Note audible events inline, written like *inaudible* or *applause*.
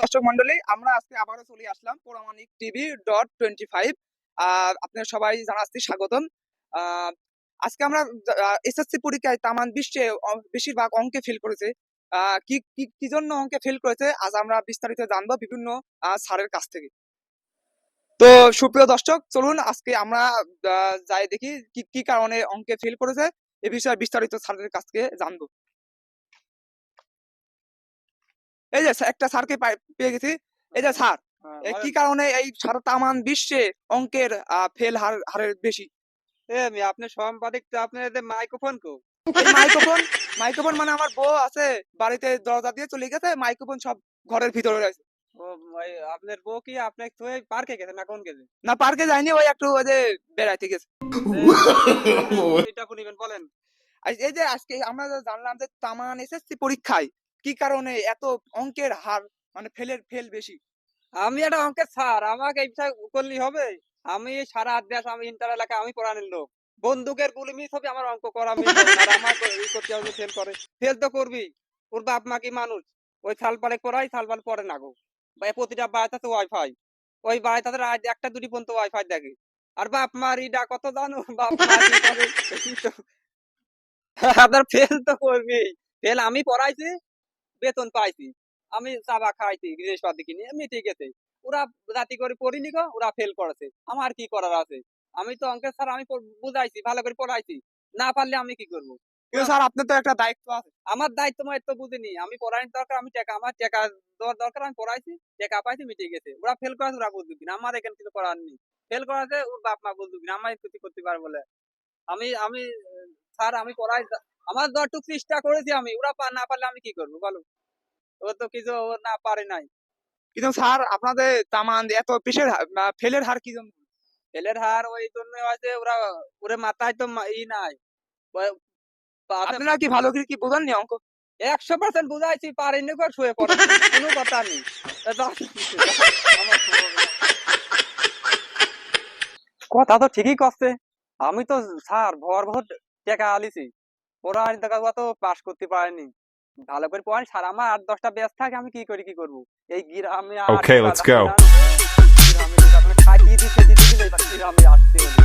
দর্শক মন্ডলী, আমরা আজকে আবারও চলে আসলাম Pouramanik TV dot twenty five আপনার সবাই জানাচ্ছি স্বাগতম। আজকে আমরা এসএসসি পরীক্ষায় তামান বিশ্বে বেশিরভাগ অঙ্কে ফেল করেছে। কি কি কি জন্য অঙ্কে ফেল করেছে? আজ আমরা বিস্তারিত জানব বিভিন্ন স্যারের কাছ থেকে। তো সুপ্রিয় দর্শক, চলুন আজকে আমরা যাই দেখি কি কি কারণে অঙ্কে ফেল করেছে, এ বিষয়ে বিস্তারিত স্যারের কাছ থেকে জানব। এই যে একটা স্যারকে পেয়ে গেছি। এই যে স্যার এ কি কারণে এই সারা তামান বিশ্বে অঙ্কের ফেল হার হারের বেশি? আপনি সাংবাদিক তো আপনার মাইক্রোফোন কো? মাইক্রোফোন মাইক্রোফোন মানে আমার বউ আছে বাড়িতে দরজা দিয়ে চলে গেছে মাইক্রোফোন সব ঘরের ভিতরে রয়েছে। আপনার বউ কি আপনার তো পার্কে গেছে না কোন গেছে? না পার্কে যায়নি ওই একটু ওই যে বেড়াইতে গেছে। *laughs* এটা শুনিবেন বলেন। এই যে আজকে আমরা জানলাম যে তামান এসএসসি পরীক্ষায় কি কারণে এত অঙ্কের হার মানে ফেলের ফেল বেশি? আমি একটা অঙ্কের স্যার আমাকে এই বিষয় করলেই হবে। আমি সারা দেশ, আমি ইন্টার এলাকা আমি পড়ানোর লোক। বন্দুকের গুলি মিস হবে, আমার অঙ্ক করা আমার করতে হবে ফেল করে। ফেল তো করবি। ওর বাপ মা কি মানুষ? ওই সালপালে পড়াই সালপাল পড়ে না গো। প্রতিটা বাড়িতে তো ওয়াইফাই ওই বাড়িতে তাদের একটা, দুটি পর্যন্ত ওয়াইফাই দেখে। আর বাপ মার ইডা কত জানো? বাপ মা। আপনার ফেল তো করবি ফেল আমি পড়াইছি। বেতন পাইছি। আমি চাবা খাইছি জিনিসপাতি কিনে এমনি ঠিক আছে। ওরা জাতি করে পড়িনি গো ওরা ফেল করেছে। আমার কি করার আছে? আমি তো অঙ্কের স্যার আমি বুঝাইছি ভালো করে পড়াইছি। না পারলে আমি কি করব? স্যার আপনার তো একটা দায়িত্ব আছে। আমার দায়িত্ব মায়িত্ব বুঝিনি। আমি পড়াইনি দরকার আমি টাকা আমার টাকা দেওয়ার দরকার আমি পড়াইছি টাকা পাইছি মিটে গেছে ওরা ফেল করেছে ওরা বুঝবে কিনা। আমার এখানে কিছু করার নেই। ফেল করাছে ওর বাপ মা বুঝবে কিনা আমার কিছু করতে পারবে বলে। আমি আমি স্যার আমি পড়াই আমার যতটুকু চেষ্টা করেছি আমি ওরা না পারলে আমি কি করব বলো? ও তো কিছু ও না পারে নাই। কিন্তু স্যার আপনাদের তামান এত পেশের ফেলের হার কি জন্য? ফেলের হার ওই জন্য আছে ওরা ওরে মাথায় তো ই নাই। আপনারা কি ভালো করে কি বোঝেননি অঙ্ক? একশো পার্সেন্ট বুঝাইছি পারিনি করে শুয়ে পড়ে। কোনো কথা নেই। কথা তো ঠিকই করছে আমি তো স্যার ভর ভর টাকা আলিছি। ওরা আর দেখা তো পাস করতে পারেনি। ভালো করে পড়াই সারা আমার আট দশটা ব্যাচ থাকে আমি কি করি কি করব? এই গ্রামে আর ওকে লেটস আছে? গ্রামে এবার গ্রামে আসতে হবে।